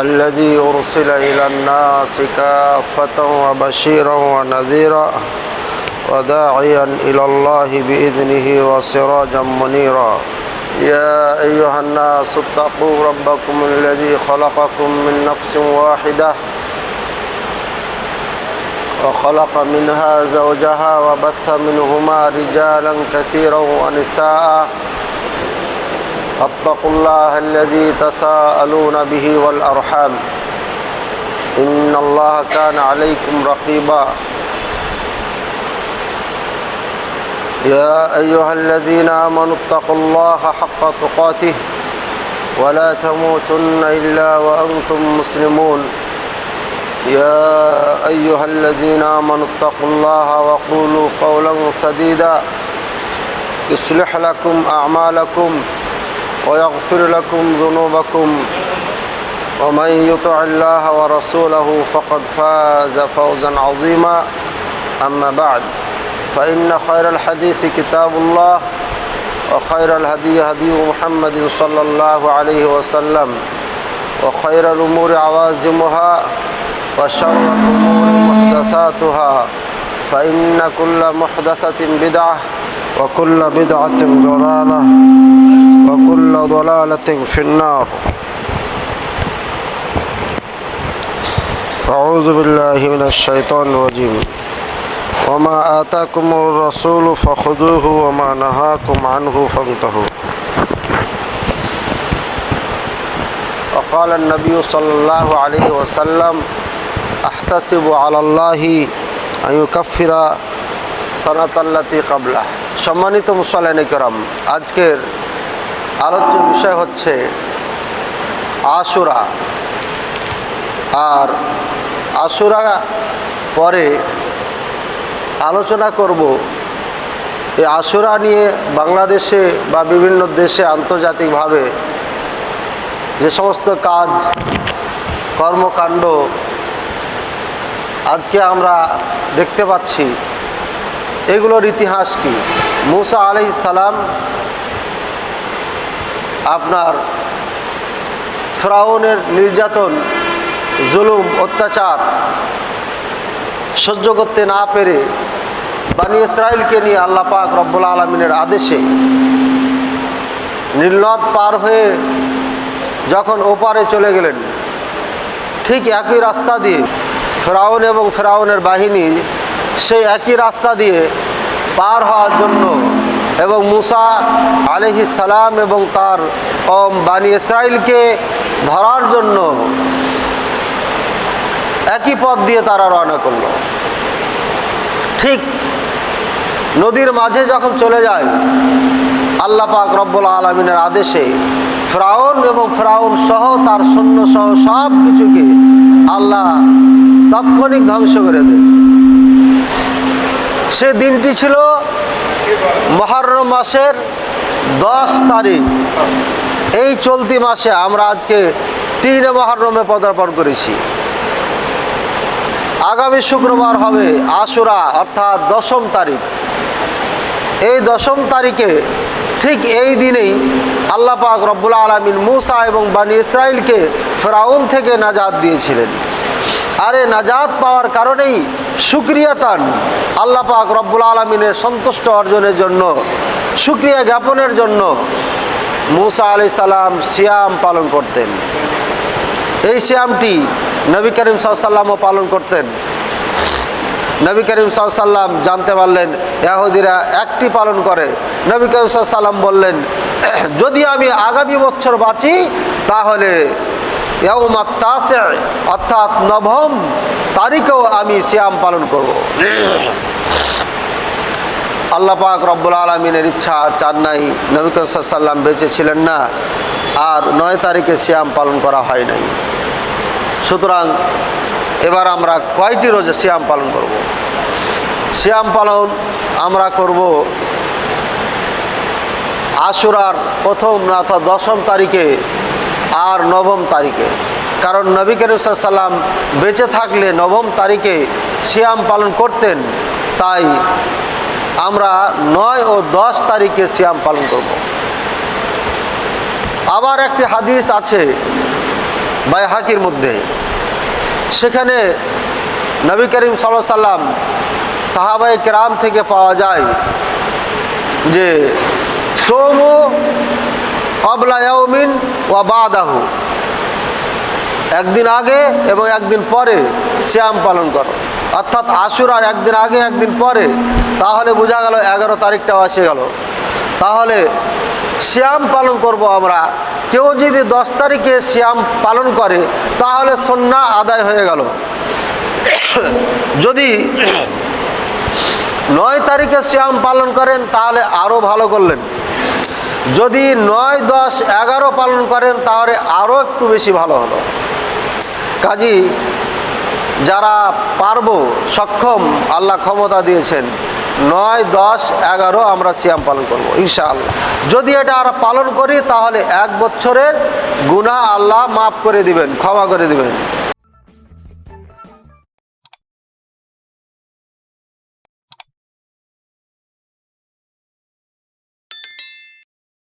الذي أرسل إلى الناس كافة وبشيرا ونذيرا وداعيا إلى الله بإذنه وسراجا منيرا. يا أيها الناس اتقوا ربكم الذي خلقكم من نفس واحدة وخلق منها زوجها وبث منهما رجالا كثيرا ونساء اتقوا الله الذي تساءلون به والأرحام. إن الله كان عليكم رقيبا. يا أيها الذين آمنوا اتقوا الله حق تقاته ولا تموتن إلا وأنتم مسلمون. يا أيها الذين آمنوا اتقوا الله وقولوا قولا سديدا. يصلح لكم أعمالكم. ويغفر لكم ذنوبكم ومن يطع الله ورسوله فقد فاز فوزا عظيما. أما بعد فإن خير الحديث كتاب الله وخير الهدي هدي محمد صلى الله عليه وسلم وخير الأمور عوازمها وشر الأمور محدثاتها فإن كل محدثة بدعة وكل بدعة ضلالة وكل ضلالة في النار. أعوذ بالله من الشيطان الرجيم. وما آتاكم الرسول فخذوه وما نهاكم عنه فانتهوا. وقال النبي صلى الله عليه وسلم أحتسب على الله أن يكفر সনাত আল্লাতি কাবলা। সম্মানিত মুসালান করম, আজকের আলোচ্য বিষয় হচ্ছে আশুরা। আর আশুরা পরে আলোচনা করব এই আশুরা নিয়ে বাংলাদেশে বা বিভিন্ন দেশে আন্তর্জাতিকভাবে যে সমস্ত কাজ, কর্মকাণ্ড আজকে আমরা দেখতে পাচ্ছি। এগুলোর ইতিহাস কি? মুসা আলি সালাম, আপনার ফ্রাউনের নির্যাতন, জুলুম, অত্যাচার সহ্য করতে না পেরে বানি ইসরায়েলকে নিয়ে আল্লাহ পাক রব্বুল আলমিনের আদেশে নীলনদ পার হয়ে যখন ওপারে চলে গেলেন, ঠিক একই রাস্তা দিয়ে ফেরাউন এবং ফ্রাউনের বাহিনী সেই একই রাস্তা দিয়ে পার হওয়ার জন্য এবং মুসা আলহি সালাম এবং তার কম বানি ইসরায়েলকে ধরার জন্য একই পথ দিয়ে তারা রওনা করল। ঠিক নদীর মাঝে যখন চলে যায়, আল্লাহ পাক রব্বুল আলমিনের আদেশে ফ্রাউন এবং ফ্রাউন সহ তার সৈন্য সহ সব কিছুকে আল্লাহ তাৎক্ষণিক ধ্বংস করে দেন। সে দিনটি ছিল মহরম মাসের দশ তারিখ। এই চলতি মাসে আমরা আজকে তিন মহরমে পদার্পণ করেছি। আগামী শুক্রবার হবে আশুরা, অর্থাৎ দশম তারিখ। এই দশম তারিখে ঠিক এই দিনেই আল্লাহ পাক রব্বুল আলমিন মুসা এবং বানি ইসরায়েলকে ফেরাউন থেকে নাজাদ দিয়েছিলেন। আরে নাজাদ পাওয়ার কারণেই সুক্রিয়াতান আল্লাহ পাক রব্বুল আলমিনের সন্তুষ্ট অর্জনের জন্য, সুক্রিয়া জ্ঞাপনের জন্য মুসা আলি সালাম সিয়াম পালন করতেন। এই সিয়ামটি নবী করিম সাল্লামও পালন করতেন। নবী করিম সাল্লাম জানতে পারলেন ইয়াহুদিরা একটি পালন করে। নবী করিম সাল্লাম বললেন যদি আমি আগামী বছর বাঁচি, তাহলে অর্থাৎ নবম তারিখেও আমি শ্যাম পালন করব আল্লাহ পাক রব্বুল আলমিনের ইচ্ছা চান নাই, নবী সাল্লাম বেঁচে ছিলেন না, আর নয় তারিখে শ্যাম পালন করা হয় নাই সুতরাং এবার আমরা কয়টি রোজে শ্যাম পালন করব। শ্যাম পালন আমরা করব আশুরার প্রথম না দশম তারিখে আর নবম তারিখে। কারণ নবী করিম সাল্লাম বেঁচে থাকলে নবম তারিখে সিয়াম পালন করতেন, তাই আমরা নয় ও দশ তারিখে সিয়াম পালন করব। আবার একটি হাদিস আছে বাইহাকির মধ্যে। সেখানে নবী করিম সাল্লাহ সাল্লাম সাহাবাই কেরাম থেকে পাওয়া যায় যে সোমু কবলা ইয়াউমিন ওয়া বাদাহু। একদিন আগে এবং একদিন পরে শ্যাম পালন করো। অর্থাৎ আশুরার একদিন আগে, একদিন পরে। তাহলে বোঝা গেল এগারো তারিখটাও এসে গেল। তাহলে শ্যাম পালন করব আমরা। কেউ যদি দশ তারিখে শ্যাম পালন করে, তাহলে সন্না আদায় হয়ে গেল। যদি নয় তারিখে শ্যাম পালন করেন, তাহলে আরও ভালো করলেন। যদি নয় দশ এগারো পালন করেন, তাহলে আরও একটু বেশি ভালো হলো। কাজী, যারা পারব, সক্ষম, আল্লাহ ক্ষমতা দিয়েছেন, নয় দশ এগারো আমরা সিয়াম পালন করব, ইনশাআল্লাহ। যদি এটা আর পালন করি, তাহলে এক বছরের গুনাহ আল্লাহ মাফ করে দিবেন, ক্ষমা করে দিবেন।